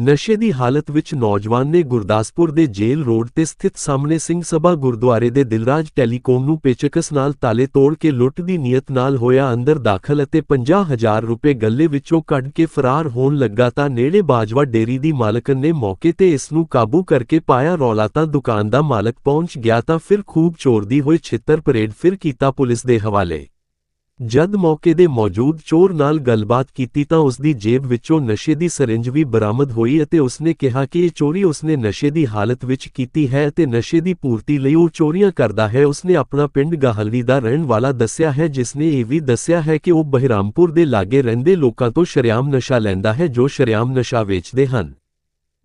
ਨਸ਼ੇ ਦੀ ਹਾਲਤ ਵਿੱਚ ਨੌਜਵਾਨ ਨੇ ਗੁਰਦਾਸਪੁਰ ਦੇ ਜੇਲ ਰੋਡ ਤੇ ਸਥਿਤ ਸਾਹਮਣੇ ਸਿੰਘ ਸਭਾ ਗੁਰਦੁਆਰੇ ਦੇ ਦਿਲਰਾਜ ਟੈਲੀਕਾਮ ਨੂੰ ਪੇਚਕਸ ਨਾਲ ਤਾਲੇ ਤੋੜ ਕੇ ਲੁੱਟ ਦੀ ਨੀਅਤ ਨਾਲ ਹੋਇਆ ਅੰਦਰ ਦਾਖਲ ਅਤੇ 50000 ਰੁਪਏ ਗੱਲੇ ਵਿੱਚੋਂ ਕੱਢ ਕੇ ਫਰਾਰ ਹੋਣ ਲੱਗਾ ਤਾਂ ਨੇੜੇ ਬਾਜਵਾ ਡੇਰੀ ਦੀ ਮਾਲਕਨ ਨੇ ਮੌਕੇ ਤੇ ਇਸ ਨੂੰ ਕਾਬੂ ਕਰਕੇ ਪਾਇਆ ਰੌਲਾ ਤਾਂ ਦੁਕਾਨ ਦਾ ਮਾਲਕ ਪਹੁੰਚ ਗਿਆ ਤਾਂ ਫਿਰ ਖੂਬ ਚੋਰਦੀ ਹੋਈ ਛਿੱਤਰ ਪਰੇਡ ਫਿਰ ਕੀਤਾ ਪੁਲਿਸ ਦੇ ਹਵਾਲੇ। ਜਦ ਮੌਕੇ ਦੇ ਮੌਜੂਦ ਚੋਰ ਨਾਲ ਗੱਲਬਾਤ ਕੀਤੀ ਤਾਂ ਉਸ ਦੀ ਜੇਬ ਵਿੱਚੋਂ ਨਸ਼ੇ ਦੀ ਸਰਿੰਜ ਵੀ ਬਰਾਮਦ ਹੋਈ ਅਤੇ ਉਸਨੇ ਕਿਹਾ ਕਿ ਇਹ ਚੋਰੀ ਉਸਨੇ ਨਸ਼ੇ ਦੀ ਹਾਲਤ ਵਿੱਚ ਕੀਤੀ ਹੈ ਅਤੇ ਨਸ਼ੇ ਦੀ ਪੂਰਤੀ ਲਈ ਉਹ ਚੋਰੀਆਂ ਕਰਦਾ ਹੈ। ਉਸਨੇ ਆਪਣਾ ਪਿੰਡ ਗਾਹਲਵੀ ਦਾ ਰਹਿਣ ਵਾਲਾ ਦੱਸਿਆ ਹੈ, ਜਿਸਨੇ ਇਹ ਵੀ ਦੱਸਿਆ ਹੈ ਕਿ ਉਹ ਬਹਿਰਾਮਪੁਰ ਦੇ ਲਾਗੇ ਰਹਿੰਦੇ ਲੋਕਾਂ ਤੋਂ ਸ਼ਰੇਆਮ ਨਸ਼ਾ ਲੈਂਦਾ ਹੈ, ਜੋ ਸ਼ਰੇਆਮ ਨਸ਼ਾ ਵੇਚਦੇ ਹਨ।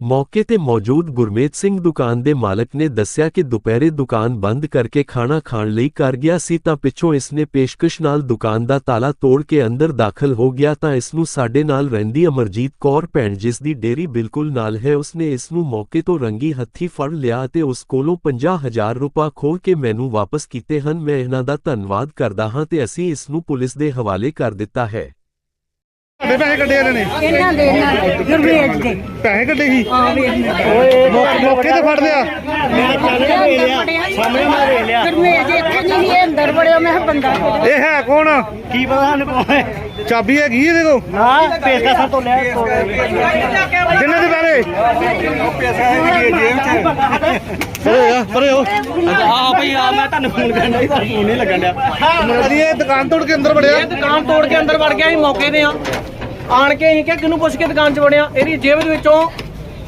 ਮੌਕੇ ਤੇ ਮੌਜੂਦ ਗੁਰਮੇਤ ਸਿੰਘ ਦੁਕਾਨ ਦੇ ਮਾਲਕ ਨੇ ਦੱਸਿਆ ਕਿ ਦੁਪਹਿਰੇ ਦੁਕਾਨ ਬੰਦ ਕਰਕੇ ਖਾਣਾ ਖਾਣ ਲਈ ਕਰ ਗਿਆ ਸੀ ਤਾਂ ਪਿੱਛੋਂ ਇਸ ਨੇ ਪੇਸ਼ਕਸ਼ ਨਾਲ ਦੁਕਾਨ ਦਾ ਤਾਲਾ ਤੋੜ ਕੇ ਅੰਦਰ ਦਾਖਲ ਹੋ ਗਿਆ ਤਾਂ ਇਸ ਨੂੰ ਸਾਡੇ ਨਾਲ ਰਹਿੰਦੀ ਅਮਰਜੀਤ ਕੌਰ ਭੈਣ ਜਿਸ ਦੀ ਡੇਰੀ ਬਿਲਕੁਲ ਨਾਲ ਹੈ, ਉਸ ਨੇ ਇਸ ਨੂੰ ਮੌਕੇ ਤੋਂ ਰੰਗੀ ਹੱਥੀ ਫੜ ਲਿਆ ਅਤੇ ਉਸ ਕੋਲੋਂ 50000 ਰੁਪਏ ਖੋਹ ਕੇ ਮੈਨੂੰ ਵਾਪਸ ਕੀਤੇ ਹਨ, ਮੈਂ ਇਹਨਾਂ ਦਾ ਧੰਨਵਾਦ ਕਰਦਾ ਹਾਂ ਤੇ ਅਸੀਂ ਇਸ ਨੂੰ ਪੁਲਿਸ ਦੇ ਹਵਾਲੇ ਕਰ ਦਿੱਤਾ ਹੈ। ਸਾਡੇ ਪੈਸੇ ਕੱਢੇ ਇਹਨਾਂ ਨੇ। ਇਹਨਾਂ ਦੇ ਨਾਲ ਗੁਰਵੇਜ ਦੇ। ਪੈਸੇ ਕੱਢੇ ਸੀ। ਆ ਵੇਖ ਮੌਕੇ ਮੌਕੇ ਤੇ ਫੜ ਲਿਆ। ਸਾਹਮਣੇ ਮੈਂ ਵੇਖ ਲਿਆ। ਗੁਰਵੇਜ ਇੱਥੇ ਨਹੀਂ ਇਹ ਅੰਦਰ ਵੜਿਆ ਮੈਂ ਕਿਹਾ ਬੰਦਾ ਇਹ ਹੈ ਕੌਣ? ਕੀ ਪਤਾ ਸਾਨੂੰ ਕੌਣ ਹੈ? ਚਾਬੀ ਹੈਗੀ ਇਹਦੇ ਕੋਲ? ਨਾ ਪੇਸ਼ਕਾ ਸਰ ਤੋਂ ਲਿਆ ਕਿੰਨੇ ਦੇ ਬਾਰੇ ਪਰੇ ਆ ਪਰੇ ਹੋ। ਆ ਭਈ ਆ ਮੈਂ ਤੁਹਾਨੂੰ ਫੋਨ ਕਰਨ ਦਾ ਫੋਨ ਨਹੀਂ ਲੱਗਣ ਡਿਆ। ਅਜੀ ਇਹ ਦੁਕਾਨ ਤੋੜ ਕੇ ਅੰਦਰ ਵੜਿਆ। ਇਹ ਦੁਕਾਨ ਤੋੜ ਕੇ ਅੰਦਰ ਵੜ ਗਿਆ ਸੀ ਮੌਕੇ ਤੇ ਆ। ਆਣ ਕੇ ਅਸੀਂ ਕਿ ਕਿਹਨੂੰ ਪੁੱਛ ਕੇ ਦੁਕਾਨ 'ਚ ਵੜਿਆ? ਇਹਦੀ ਜੇਬ ਦੇ ਵਿੱਚੋਂ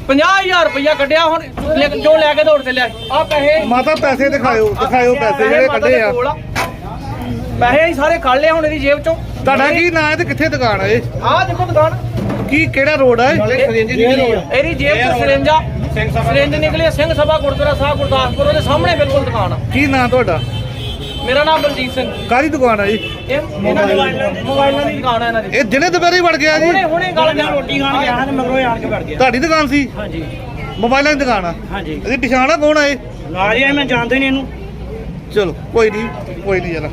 50000 ਰੁਪਇਆ ਕੱਢਿਆ ਹੁਣ ਲੈ- ਜੋ ਲੈ ਕੇ ਦੌੜ ਤੇ ਲਿਆ ਆ ਪੈਸੇ ਮਾਤਾ ਪੈਸੇ ਦਿਖਾਇਓ ਦਿਖਾਇਓ ਪੈਸੇ ਜਿਹੜੇ ਮਾਤਾ ਕੱਢੇ ਆ। ਕੋਲ ਪੈਸੇ ਅਸੀਂ ਸਾਰੇ ਕੱਢ ਲਏ ਹੁਣ ਇਹਦੀ ਜੇਬ 'ਚੋਂ। ਤੁਹਾਡਾ ਕੀ ਨਾਂ ਹੈ ਤੇ ਕਿੱਥੇ ਦੁਕਾਨ ਹੈ ਇਹ? ਆਹ ਦੇਖੋ ਦੁਕਾਨ। ਕੀ ਕਿਹੜਾ ਰੋਡ ਹੈ ਇਹਦੀ ਜੇਬ 'ਚ ਸਿਰੰਜਾ ਸਿਰੰਜ ਨਿਕਲੀ ਆ, ਸਿੰਘ ਸਭਾ ਗੁਰਦੁਆਰਾ ਸਾਹਿਬ ਗੁਰਦਾਸਪੁਰ ਉਹਦੇ ਸਾਹਮਣੇ ਬਿਲਕੁਲ ਦੁਕਾਨ ਆ। ਕੀ ਨਾਂ ਤੁਹਾਡਾ? ਮੇਰਾ ਨਾਮ ਬਲਜੀਤ ਸਿੰਘ। ਕਾਹਦੀ ਦੁਕਾਨ ਹੈ ਜੀ? ਇਹ ਇਹਨਾਂ ਦੀ ਮੋਬਾਈਲਾਂ ਦੀ ਦੁਕਾਨ ਆ ਇਹਨਾਂ ਦੀ। ਇਹ ਦਿਨੇ ਦੁਪਹਿਰੇ ਵੜ ਗਿਆ ਜੀ। ਹੁਣੇ ਹੁਣੇ ਗੱਲ ਕਰ ਰੋਟੀ ਖਾਣ ਗਿਆ ਹਾਂ ਤੇ ਮਗਰੋਂ ਆਣ ਕੇ ਵੜ ਗਿਆ। ਤੁਹਾਡੀ ਦੁਕਾਨ ਸੀ? ਹਾਂਜੀ। ਮੋਬਾਈਲਾਂ ਦੀ ਦੁਕਾਨ ਆ। ਹਾਂਜੀ। ਇਹਦੀ ਪਛਾਣ ਆ ਕੌਣ ਆ ਇਹ? ਨਾ ਜੀ ਮੈਂ ਜਾਣਦੇ ਨਹੀਂ ਇਹਨੂੰ। ਚਲੋ ਕੋਈ ਨਹੀਂ ਕੋਈ ਨਹੀਂ ਜਰਾ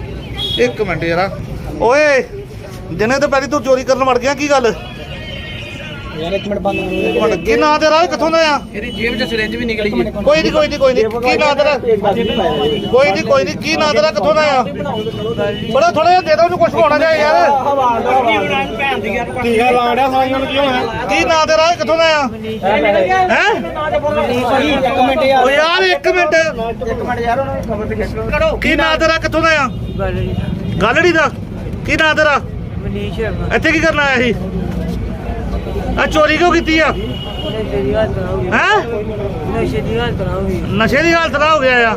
ਇੱਕ ਮਿੰਟ ਜਰਾ ਓਏ ਦਿਨੇ ਦੁਪਹਿਰੀ ਤੂੰ ਚੋਰੀ ਕਰਨ ਵੜ ਗਿਆ ਕੀ ਗੱਲ? ਯਾਰ ਇੱਕ ਮਿੰਟ ਬੰਦ ਵੜ ਕੀ ਨਾਂ ਤੇਰਾ ਇਹ ਕਿੱਥੋਂ ਦਾ ਆ? ਇਹਦੀ ਜੇਬ 'ਚ ਸਿਰੰਜ ਵੀ ਨਿਕਲੀ ਜੀ ਕੋਈ ਨਹੀਂ ਕੋਈ ਨਹੀਂ ਕੋਈ ਨਹੀਂ। ਕੀ ਨਾਂ ਤੇਰਾ? ਕੋਈ ਨਹੀਂ ਕੋਈ ਨਹੀਂ। ਕੀ ਨਾਂ ਤੇਰਾ? ਕਿੱਥੋਂ ਦਾ ਆ? ਬੜਾ ਥੋੜਾ ਜਿਹਾ ਦੇ ਦੋ ਉਹਨੂੰ ਕੁਝ ਹੋਣਾ ਚਾਹੀਦਾ ਯਾਰ। ਸਾਈਆਂ ਨੂੰ ਕੀ ਹੋਣਾ? ਕੀ ਨਾਂ ਤੇਰਾ? ਕਿੱਥੋਂ ਦਾ ਆ? ਹੈ? ਓ ਯਾਰ ਇੱਕ ਮਿੰਟ। ਇੱਕ ਮਿੰਟ ਯਾਰ ਉਹਨਾਂ ਨੂੰ ਖਬਰ ਤੇ ਚੈੱਕ ਕਰੋ ਕੀ ਨਾਂ ਤੇਰਾ? ਕਿੱਥੋਂ ਦਾ ਆ? ਗਾਲੜੀ। ਦਾ? ਕੀ ਨਾਂ ਤੇਰਾ? ਮਨੀਸ਼ ਇੱਥੇ ਕੀ ਕਰਨ ਆਇਆ ਸੀ? ਆ ਚੋਰੀ ਕਿਉਂ ਕੀਤੀ ਆ? ਨਸ਼ੇ ਦੀ ਹਾਲਤ ਨਾ ਹੋਈ ਹੈ? ਨਸ਼ੇ ਦੀ ਹਾਲਤ ਨਾ ਹੋਈ। ਨਸ਼ੇ ਦੀ ਹਾਲਤ ਨਾ ਹੋ ਗਿਆ ਆ।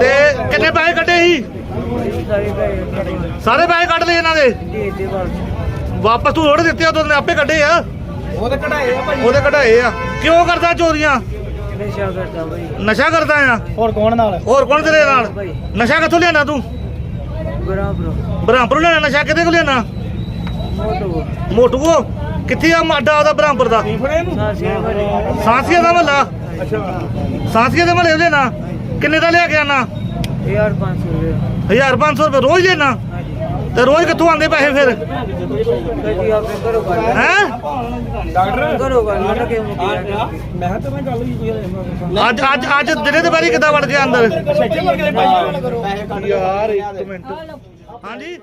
ਤੇ ਕਿੰਨੇ ਪੈਸੇ ਕੱਢੇ ਸੀ? ਸਾਰੇ ਪੈਸੇ ਸਾਰੇ ਪੈਸੇ ਕੱਢ ਲਏ ਇਹਨਾਂ ਦੇ? ਵਾਪਸ ਵਾਪਸ ਤੂੰ ਥੋੜੇ ਦਿੱਤੇ ਉਦੋਂ ਆਪੇ ਕੱਢੇ ਆ। ਉਹਦੇ ਕਢਾਏ ਆ ਭਾਈ। ਉਹਦੇ ਕਢਾਏ ਆ। ਕਿਉਂ ਕਰਦਾ ਚੋਰੀਆਂ? ਨਸ਼ਾ ਕਰਦਾ ਨਸ਼ਾ ਕਰਦਾ ਆ? ਹੋਰ ਕੌਣ ਨਾਲ? ਹੋਰ ਕੌਣ ਤੇਰੇ ਨਾਲ? ਨਸ਼ਾ ਕਿੱਥੋਂ ਲਿਆਣਾ ਤੂੰ? ਬਰਾਬਰ ਬ੍ਰਹਮਪੁਰ ਲਿਆਣਾ ਨਸ਼ਾ ਕਿੱਥੇ ਕੋ ਲਿਆਣਾ ਮੋਟੋ। ਮੋਟੂ ਕੋ ਕਿੱਥੇ ਆ ਮਾਡਾ ਉਹਦਾ ਬ੍ਰਹਮਪੁਰ ਦਾ? ਸਾਂਸੀਆ ਦਾ ਮਹੱਲਾ? ਸਾਂਸੀਆ ਦੇ ਮਹੱਲੇ ਲੈਣਾ ਕਿੰਨੇ ਦਾ ਲਿਆ ਕੇ ਆਣਾ ਯਾਰ 500 ਰੁਪਏ 1500 ਰੁਪਏ ਰੋਜ਼ ਲੈਣਾ? ਤੇ ਰੋਜ਼ ਕਿੱਥੋਂ ਆਉਂਦੇ ਪੈਸੇ ਫਿਰ? ਗੱਲ ਹੈ? ਗੱਲ ਨਾ ਕਿ ਮੁਕਿਆ ਮੈਂ ਤਾਂ ਮੈਂ ਗੱਲ ਹੀ ਕੋਈ ਅੱਜ ਅੱਜ ਅੱਜ ਦਿਨੇ ਦੇ ਬਾਰੀ ਕਿੱਦਾਂ ਵੜ ਗਿਆ ਅੰਦਰ ਯਾਰ ਇੱਕ ਮਿੰਟ। ਹਾਂਜੀ?